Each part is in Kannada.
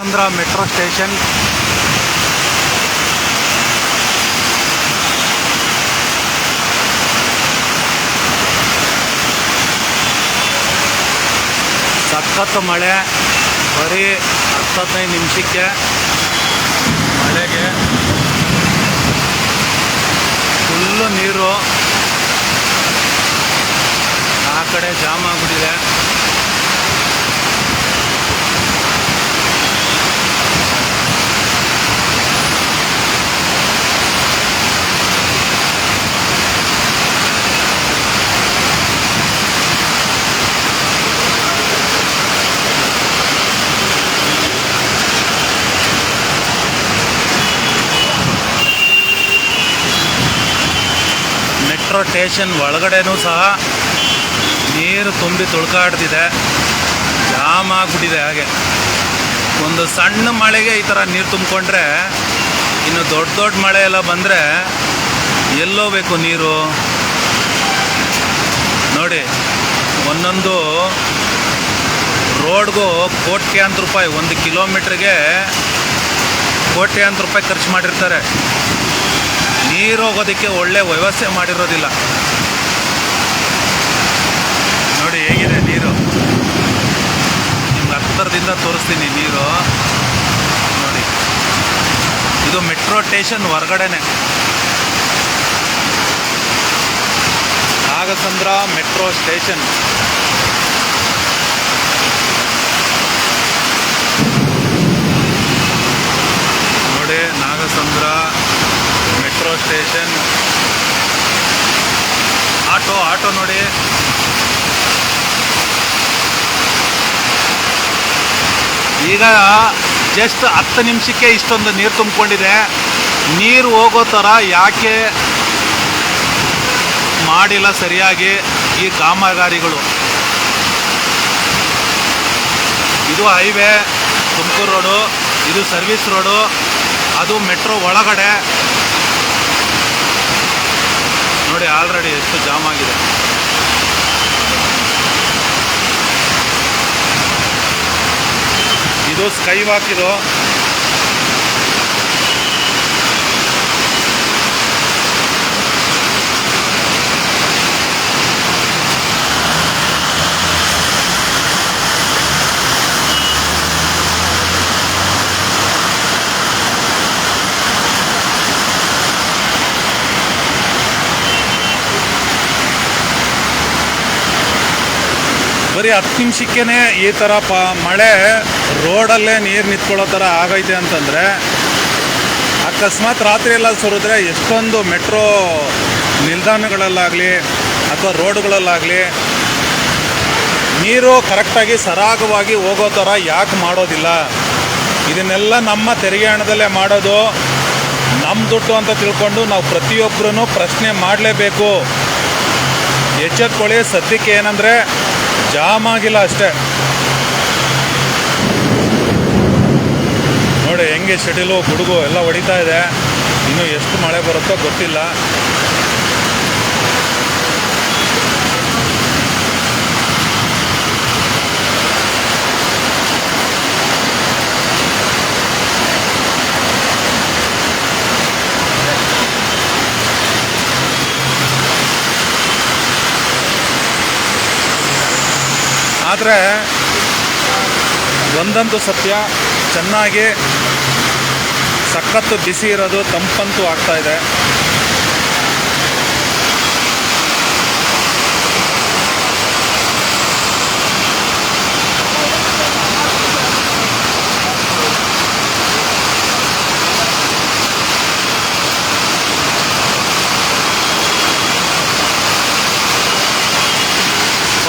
ಚಂದ್ರ ಮೆಟ್ರೋ ಸ್ಟೇಷನ್. ಸಖತ್ತು ಮಳೆ, ಬರೀ ಹತ್ತೈದು ನಿಮಿಷಕ್ಕೆ ಮಳೆಗೆ ಫುಲ್ಲು ನೀರು. ಆ ಕಡೆ ಜಾಮ್ ಆಗ್ಬಿಟ್ಟಿದೆ ಮೆಟ್ರೋ ಸ್ಟೇಷನ್ ಒಳಗಡೆನೂ ಸಹ ನೀರು ತುಂಬಿ ತುಳ್ಕಾಡ್ತಿದೆ. ಜಾಮ್ ಆಗ್ಬಿಟ್ಟಿದೆ ಹಾಗೆ. ಒಂದು ಸಣ್ಣ ಮಳೆಗೆ ಈ ಥರ ನೀರು ತುಂಬಿಕೊಂಡ್ರೆ ಇನ್ನು ದೊಡ್ಡ ದೊಡ್ಡ ಮಳೆ ಎಲ್ಲ ಬಂದರೆ ಎಲ್ಲೋಬೇಕು ನೀರು. ನೋಡಿ, ಒಂದೊಂದು ರೋಡ್ಗೂ ಕೋಟ್ಯಾಂತರ ರೂಪಾಯಿ, ಒಂದು ಕಿಲೋಮೀಟ್ರಿಗೆ ಕೋಟ್ಯಾಂತರ ರೂಪಾಯಿ ಖರ್ಚು ಮಾಡಿರ್ತಾರೆ. ನೀರು ಹೋಗೋದಕ್ಕೆ ಒಳ್ಳೆ ವ್ಯವಸ್ಥೆ ಮಾಡಿರೋದಿಲ್ಲ. ನೋಡಿ ಹೇಗಿದೆ ನೀರು. ನಿಮ್ಗೆ ಹತ್ತಿರದಿಂದ ತೋರಿಸ್ತೀನಿ ನೀರು. ನೋಡಿ. ಇದು metro station ಹೊರಗಡೆನೆ. Nagasandra metro station. ನೋಡಿ Nagasandra metro station auto auto ನೋಡಿ. ಈಗ ಜಸ್ಟ್ ಹತ್ತು ನಿಮಿಷಕ್ಕೆ ಇಷ್ಟೊಂದು ನೀರು ತುಂಬಿಕೊಂಡಿದೆ. ನೀರು ಹೋಗೋ ಥರ ಯಾಕೆ ಮಾಡಿಲ್ಲ ಸರಿಯಾಗಿ ಈ ಕಾಮಗಾರಿಗಳು? ಇದು ಹೈವೇ ತುಮಕೂರು ರೋಡು ಇದು ಸರ್ವಿಸ್ ರೋಡು ಅದು ಮೆಟ್ರೋ ಒಳಗಡೆ. ನೋಡಿ ಆಲ್ರೆಡಿ ಎಷ್ಟು ಜಾಮ್ ಆಗಿದೆ. ಇದು ಸ್ಕೈ ವಾಕ್ ಇದು. ಬರೀ ಹತ್ತು ನಿಮಿಷಕ್ಕೇ ಈ ಥರ ಪ ಮಳೆ ರೋಡಲ್ಲೇ ನೀರು ನಿಂತ್ಕೊಳ್ಳೋ ಥರ ಆಗೈತೆ ಅಂತಂದರೆ ಅಕಸ್ಮಾತ್ ರಾತ್ರಿ ಎಲ್ಲ ಸುರಿದ್ರೆ ಎಷ್ಟೊಂದು ಮೆಟ್ರೋ ನಿಲ್ದಾಣಗಳಲ್ಲಾಗಲಿ ಅಥವಾ ರೋಡ್ಗಳಲ್ಲಾಗಲಿ ನೀರು ಕರೆಕ್ಟಾಗಿ ಸರಾಗವಾಗಿ ಹೋಗೋ ಥರ ಯಾಕೆ ಮಾಡೋದಿಲ್ಲ? ಇದನ್ನೆಲ್ಲ ನಮ್ಮ ತೆರಿಗೆ ಹಣದಲ್ಲೇ ಮಾಡೋದು. ನಮ್ಮ ದುಡ್ಡು ಅಂತ ತಿಳ್ಕೊಂಡು ನಾವು ಪ್ರತಿಯೊಬ್ಬರೂ ಪ್ರಶ್ನೆ ಮಾಡಲೇಬೇಕು. ಎಚ್ಚೆತ್ಕೊಳ್ಳಿ, ಸದ್ಯಕ್ಕೆ ಏನಂದರೆ ಜಾಮ್ ಆಗಿಲ್ಲ ಅಷ್ಟೇ. ನೋಡಿ, ಹೆಂಗೆ ಶೆಟಿಲು ಗುಡುಗು ಎಲ್ಲ ಹೊಡಿತಾ ಇದೆ. ಇನ್ನು ಎಷ್ಟು ಮಳೆ ಬರುತ್ತೋ ಗೊತ್ತಿಲ್ಲ. ಆದರೆ ಒಂದಂತೂ ಸತ್ಯ ಚೆನ್ನಾಗಿ ಸಖತ್ತು ಬಿಸಿ ಇರೋದು ತಂಪಂತೂ ಆಗ್ತಾ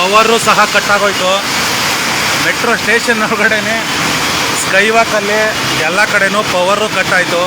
ಪವರು ಸಹ ಕಟ್ಟಾಗೋಯ್ತು. ಮೆಟ್ರೋ ಸ್ಟೇಷನ್ ಒಳಗಡೆ ಸ್ಕೈ ವಾಕಲ್ಲಿ ಎಲ್ಲ ಕಡೆನೂ ಪವರು ಕಟ್ಟಾಯಿತು.